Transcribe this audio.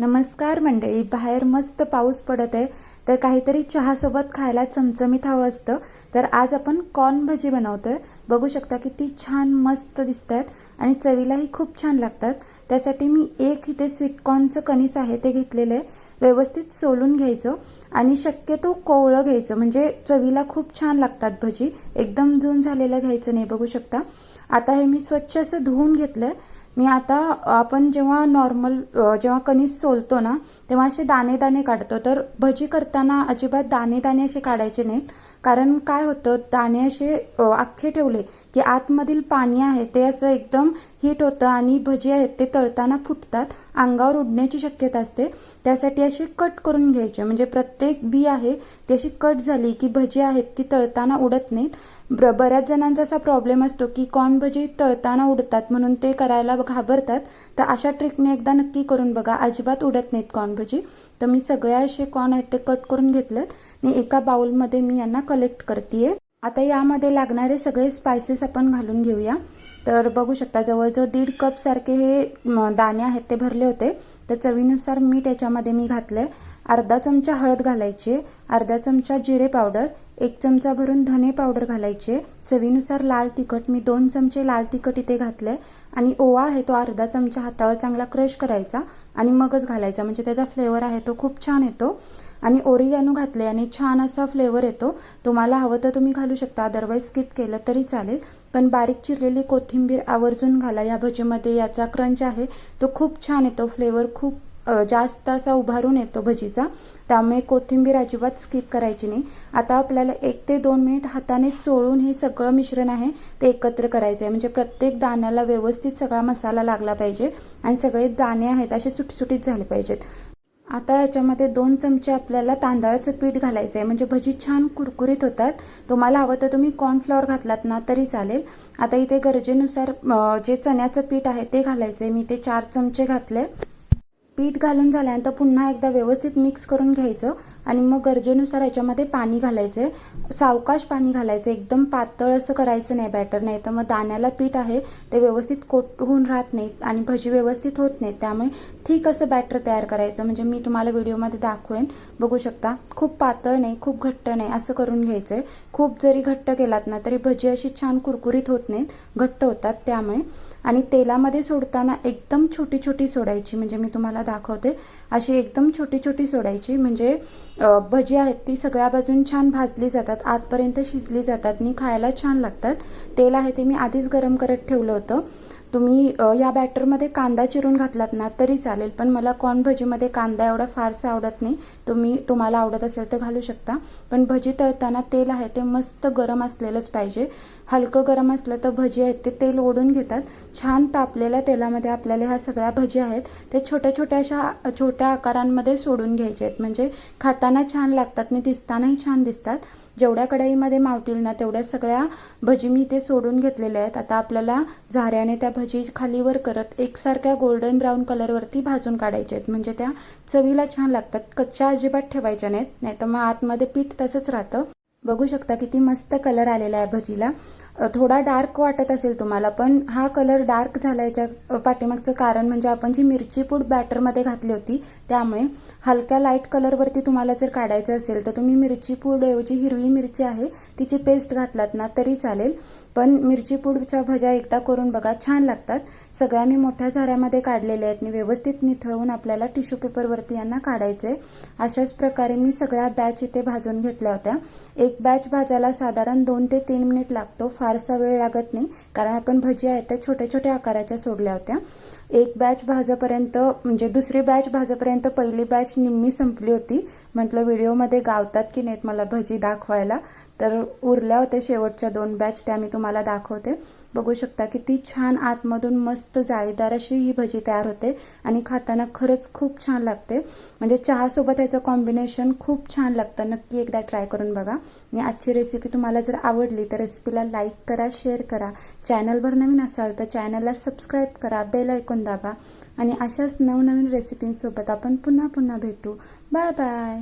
नमस्कार मंडळी बाहेर मस्त पाऊस पडत आहे तर काहीतरी चहासोबत खायला चमचमीत हवं असतं तर आज आपण कॉर्न भजी बनवतोय. बघू शकता किती छान मस्त दिसत आहेत आणि चवीलाही खूप छान लागतात. त्यासाठी मी एक इथे स्वीटकॉर्नचं कणीस आहे ते घेतलेलं आहे. व्यवस्थित सोलून घ्यायचं आणि शक्यतो कोवळं घ्यायचं म्हणजे चवीला खूप छान लागतात भजी. एकदम जून झालेलं घ्यायचं नाही बघू शकता. आता हे मी स्वच्छ असं धुवून घेतलंय. मी आता आपण जेव्हा नॉर्मल जेव्हा कणीस सोलतो ना तेव्हा असे दाणे दाणे काढतो. तर भजी करताना अजिबात दाणे दाणे असे काढायचे नाहीत. कारण काय होतं दाणे असे अख्खे ठेवले की आतमधील पाणी आहे ते असं एकदम हीट होतं आणि भजी आहेत ते तळताना फुटतात अंगावर उडण्याची शक्यता असते. त्यासाठी अशी कट करून घ्यायचे. म्हणजे प्रत्येक बी आहे ती अशी कट झाली की भजी आहेत ती तळताना उडत नाहीत. बऱ्याच जणांचा असा प्रॉब्लेम असतो की कॉर्न भजी तळताना उडतात म्हणून ते करायला घाबरतात. तर अशा ट्रिकने एकदा नक्की करून बघा. अजिबात उडत नाहीत कॉर्न भजी. तर मी सगळ्या असे कॉर्न आहेत ते कट करून घेतलेत. आणि एका बाउलमध्ये मी यांना कलेक्ट करते आता यामध्ये लागणारे सगळे स्पायसेस आपण घालून घेऊया. तर बघू शकता जवळजवळ दीड कप सारखे हे दाणे आहेत ते भरले होते. तर चवीनुसार मीठ याच्यामध्ये मी घातले अर्धा चमचा हळद घालायची अर्धा चमचा जिरे पावडर. एक चमचा भरून धने पावडर घालायचे. चवीनुसार लाल तिखट मी दोन चमचे लाल तिखट इथे घातले आणि ओवा आहे तो अर्धा चमचा हातावर चांगला क्रश करायचा आणि मगच घालायचा. म्हणजे त्याचा फ्लेवर आहे तो खूप छान येतो. आणि ओरिगॅनो घातले आणि छान असा फ्लेवर येतो. तुम्हाला हवं तर तुम्ही घालू शकता अदरवाईज स्किप केलं तरी चालेल. पण बारीक चिरलेली कोथिंबीर आवर्जून घाला. या भजीमध्ये याचा क्रंच आहे तो खूप छान येतो. फ्लेवर खूप जास्त असा उभारून येतो भजीचा. त्यामुळे कोथिंबीर अजिबात स्किप करायची नाही. आता आपल्याला एक ते दोन मिनिट हाताने चोळून हे सगळं मिश्रण आहे ते एकत्र करायचं आहे म्हणजे प्रत्येक दाण्याला व्यवस्थित सगळा मसाला लागला पाहिजे आणि सगळे दाणे आहेत असे सुटसुटीत झाले पाहिजेत. आता याच्यामध्ये दोन चमचे आपल्याला तांदळाचं पीठ घालायचं आहे म्हणजे भजी छान कुरकुरीत होतात. तुम्हाला हवं तर तुम्ही कॉर्नफ्लॉवर घातलात ना तरी चालेल. आता इथे गरजेनुसार जे चण्याचं पीठ आहे ते घालायचं आहे मी ते चार चमचे घातले. पीठ घालून झाल्यानंतर पुन्हा एकदा व्यवस्थित मिक्स करून घ्यायचं आणि मग गरजेनुसार याच्यामध्ये पाणी घालायचं सावकाश पाणी घालायचं एकदम पातळ असं करायचं नाही बॅटर नाही. तर मग दाण्याला पीठ आहे ते व्यवस्थित कोट होऊन राहत नाहीत आणि भजी व्यवस्थित होत नाहीत. त्यामुळे ठीक असं बॅटर तयार करायचं. म्हणजे मी तुम्हाला व्हिडिओमध्ये दाखवेन. बघू शकता खूप पातळ नाही खूप घट्ट नाही असं करून घ्यायचं आहे खूप जरी घट्ट केलात ना तरी भजी अशी छान कुरकुरीत होत नाहीत. घट्ट होतात त्यामुळे. आणि तेलामध्ये सोडताना एकदम छोटी छोटी सोडायची. म्हणजे मी तुम्हाला दाखवते अशी एकदम छोटी छोटी सोडायची. म्हणजे भजी आहेत ती सगळ्या बाजून छान भाजली जातात आतपर्यंत शिजली जातात आणि खायला छान लागतात. तेल आहे ते मी आधीच गरम करत ठेवलं होतं. तुम्ही या बॅटरमध्ये कांदा चिरून घातलात ना तरी चालेल. पण मला कॉर्न भजीमध्ये कांदा एवढा फारसा आवडत नाही. तुम्ही तुम्हाला आवडत असेल तर घालू शकता. पण भजी तळताना तेल आहे ते मस्त गरम असलेलंच पाहिजे. हलकं गरम असलं तर भजी आहेत ते तेल ओढून घेतात. छान तापलेल्या तेलामध्ये आपल्याला ह्या सगळ्या भजी आहेत ते छोट्या छोट्या अशा छोट्या आकारांमध्ये सोडून घ्यायचे आहेत. म्हणजे खाताना छान लागतात आणि दिसतानाही छान दिसतात. जेवढ्या कढईमध्ये मावतील ना तेवढ्या सगळ्या भजी मी ते सोडून घेतलेल्या आहेत. आता आपल्याला झाऱ्याने त्या भजी खालीवर करत एकसारख्या गोल्डन ब्राऊन कलरवरती भाजून काढायच्या आहेत. म्हणजे त्या चवीला छान लागतात. कच्च्या अजिबात ठेवायच्या नाहीत. नाही तर मग आतमध्ये पीठ तसंच राहतं. बघू शकता किती मस्त कलर आलेला आहे भजीला. थोडा डार्क वाटत असेल तुम्हाला पण हा कलर डार्क झाला याच्या पाठीमागचं कारण म्हणजे आपण जी मिरची पूड बॅटरमध्ये घातली होती त्यामुळे हलक्या लाइट कलरवरती तुम्हाला जर काढायचं असेल तर तुम्ही मिरची पूडऐवजी हिरवी मिरची आहे तिची पेस्ट घातलात ना तरी चालेल. पण मिरची पूडच्या भज्या एकदा करून बघा छान लागतात. सगळ्या मी मोठ्या झाऱ्यामध्ये काढलेल्या आहेत. आणि व्यवस्थित निथळून आपल्याला टिश्यू पेपरवरती यांना काढायचे अशाच प्रकारे मी सगळ्या बॅच इथे भाजून घेतल्या होत्या. एक बॅच भाजायला साधारण दोन ते तीन मिनिट लागतो. फारसा वेळ लागत नाही कारण आपण भजी आहेत त्या छोट्या छोट्या आकाराच्या सोडल्या होत्या. एक बॅच भाजपर्यंत म्हणजे दुसरी बॅच भाजपर्यंत पहिली बॅच निम्मी संपली होती. म्हटलं व्हिडिओमध्ये गावतात की नाहीत मला भजी दाखवायला. तर उरल्या होत्या शेवटच्या दोन बॅच त्या मी तुम्हाला दाखवते. बघू शकता किती छान आतमधून मस्त जाळीदार अशी ही भजी तयार होते आणि खाताना खरंच खूप छान लागते. म्हणजे चहासोबत याचं कॉम्बिनेशन खूप छान लागतं. नक्की एकदा ट्राय करून बघा. आणि आजची रेसिपी तुम्हाला जर आवडली तर रेसिपीला लाईक करा शेअर करा. चॅनलवर नवीन असाल तर चॅनलला सबस्क्राईब करा बेल ऐकून दाबा. आणि अशाच नवनवीन रेसिपींसोबत आपण पुन्हा पुन्हा भेटू. Bye bye